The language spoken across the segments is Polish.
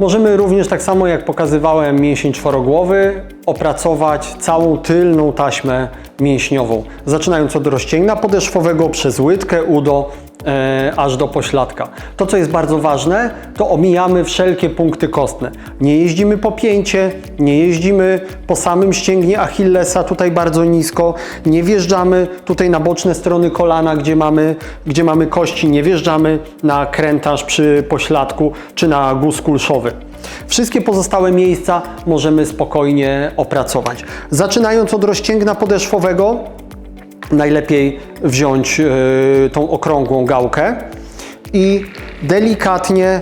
Możemy również, tak samo jak pokazywałem mięsień czworogłowy, opracować całą tylną taśmę mięśniową, zaczynając od rozcięgna podeszwowego przez łydkę, udo, aż do pośladka. To, co jest bardzo ważne, to omijamy wszelkie punkty kostne. Nie jeździmy po pięcie, nie jeździmy po samym ścięgnie Achillesa, tutaj bardzo nisko, nie wjeżdżamy tutaj na boczne strony kolana, gdzie mamy, gdzie mamy kości, nie wjeżdżamy na krętaż przy pośladku czy na guz kulszowy. Wszystkie pozostałe miejsca możemy spokojnie opracować. Zaczynając od rozcięgna podeszwowego, najlepiej wziąć y, tą okrągłą gałkę i delikatnie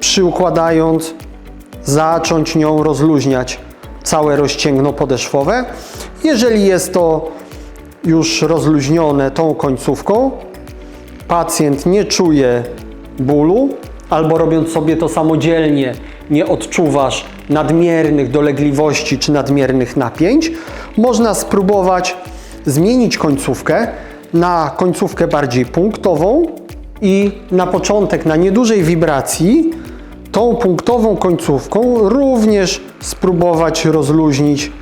przyukładając, zacząć nią rozluźniać całe rozcięgno podeszwowe. Jeżeli jest to już rozluźnione tą końcówką, pacjent nie czuje bólu, albo robiąc sobie to samodzielnie, nie odczuwasz nadmiernych dolegliwości czy nadmiernych napięć, można spróbować zmienić końcówkę na końcówkę bardziej punktową i na początek, na niedużej wibracji, tą punktową końcówką również spróbować rozluźnić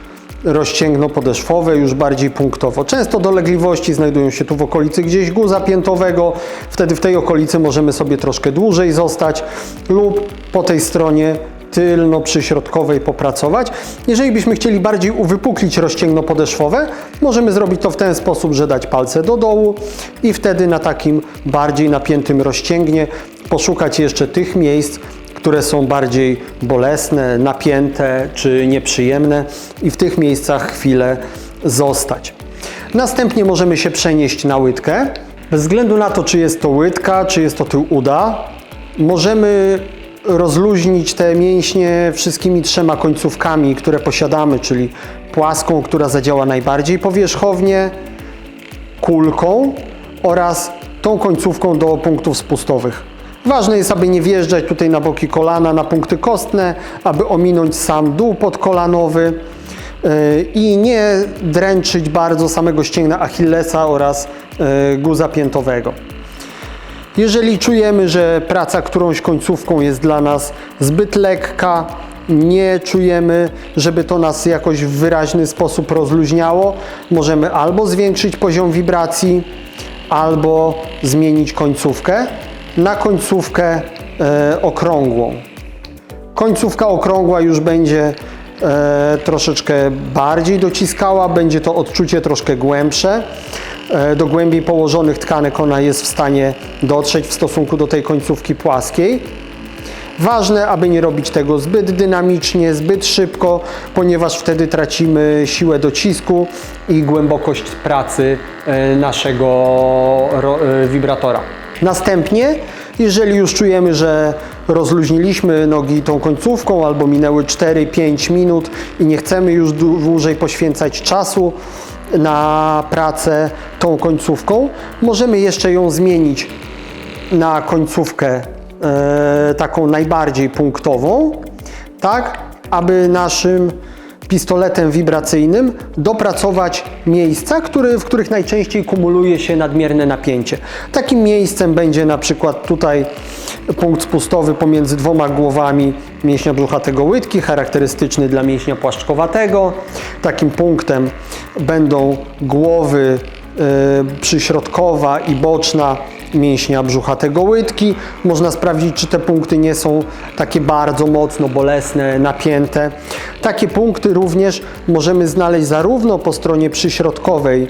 rozcięgno podeszwowe już bardziej punktowo. Często dolegliwości znajdują się tu w okolicy gdzieś guza piętowego, wtedy w tej okolicy możemy sobie troszkę dłużej zostać lub po tej stronie tylno-przyśrodkowej popracować. Jeżeli byśmy chcieli bardziej uwypuklić rozcięgno podeszwowe, możemy zrobić to w ten sposób, że dać palce do dołu i wtedy na takim bardziej napiętym rozcięgnie poszukać jeszcze tych miejsc, które są bardziej bolesne, napięte czy nieprzyjemne i w tych miejscach chwilę zostać. Następnie możemy się przenieść na łydkę. Bez względu na to, czy jest to łydka, czy jest to tył uda, możemy rozluźnić te mięśnie wszystkimi trzema końcówkami, które posiadamy, czyli płaską, która zadziała najbardziej powierzchownie, kulką oraz tą końcówką do punktów spustowych. Ważne jest, aby nie wjeżdżać tutaj na boki kolana, na punkty kostne, aby ominąć sam dół podkolanowy yy, i nie dręczyć bardzo samego ścięgna Achillesa oraz yy, guza piętowego. Jeżeli czujemy, że praca którąś końcówką jest dla nas zbyt lekka, nie czujemy, żeby to nas jakoś w wyraźny sposób rozluźniało, możemy albo zwiększyć poziom wibracji, albo zmienić końcówkę na końcówkę e, okrągłą. Końcówka okrągła już będzie e, troszeczkę bardziej dociskała, będzie to odczucie troszkę głębsze. E, do głębiej położonych tkanek ona jest w stanie dotrzeć w stosunku do tej końcówki płaskiej. Ważne, aby nie robić tego zbyt dynamicznie, zbyt szybko, ponieważ wtedy tracimy siłę docisku i głębokość pracy e, naszego e, wibratora. Następnie, jeżeli już czujemy, że rozluźniliśmy nogi tą końcówką albo minęły 4-5 minut i nie chcemy już dłu- dłużej poświęcać czasu na pracę tą końcówką, możemy jeszcze ją zmienić na końcówkę e, taką najbardziej punktową, tak, aby naszym pistoletem wibracyjnym dopracować miejsca, który, w których najczęściej kumuluje się nadmierne napięcie. Takim miejscem będzie na przykład tutaj punkt spustowy pomiędzy dwoma głowami mięśnia brzuchatego łydki, charakterystyczny dla mięśnia płaszczkowatego. Takim punktem będą głowy e, przyśrodkowa i boczna mięśnia brzuchatego łydki. Można sprawdzić, czy te punkty nie są takie bardzo mocno bolesne, napięte. Takie punkty również możemy znaleźć zarówno po stronie przyśrodkowej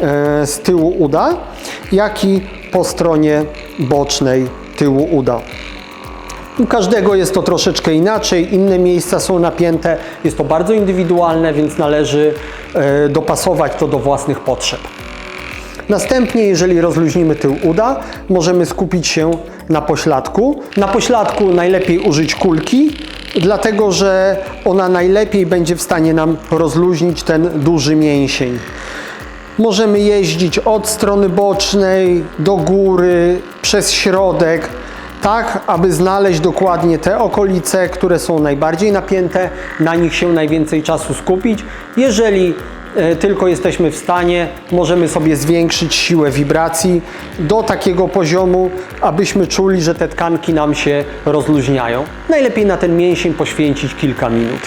e, z tyłu uda, jak i po stronie bocznej tyłu uda. U każdego jest to troszeczkę inaczej, inne miejsca są napięte, jest to bardzo indywidualne, więc należy e, dopasować to do własnych potrzeb. Następnie, jeżeli rozluźnimy tył uda, możemy skupić się na pośladku. Na pośladku najlepiej użyć kulki, dlatego że ona najlepiej będzie w stanie nam rozluźnić ten duży mięsień. Możemy jeździć od strony bocznej do góry, przez środek, tak aby znaleźć dokładnie te okolice, które są najbardziej napięte, na nich się najwięcej czasu skupić. Jeżeli e, tylko jesteśmy w stanie, możemy sobie zwiększyć siłę wibracji do takiego poziomu, abyśmy czuli, że te tkanki nam się rozluźniają. Najlepiej na ten mięsień poświęcić kilka minut.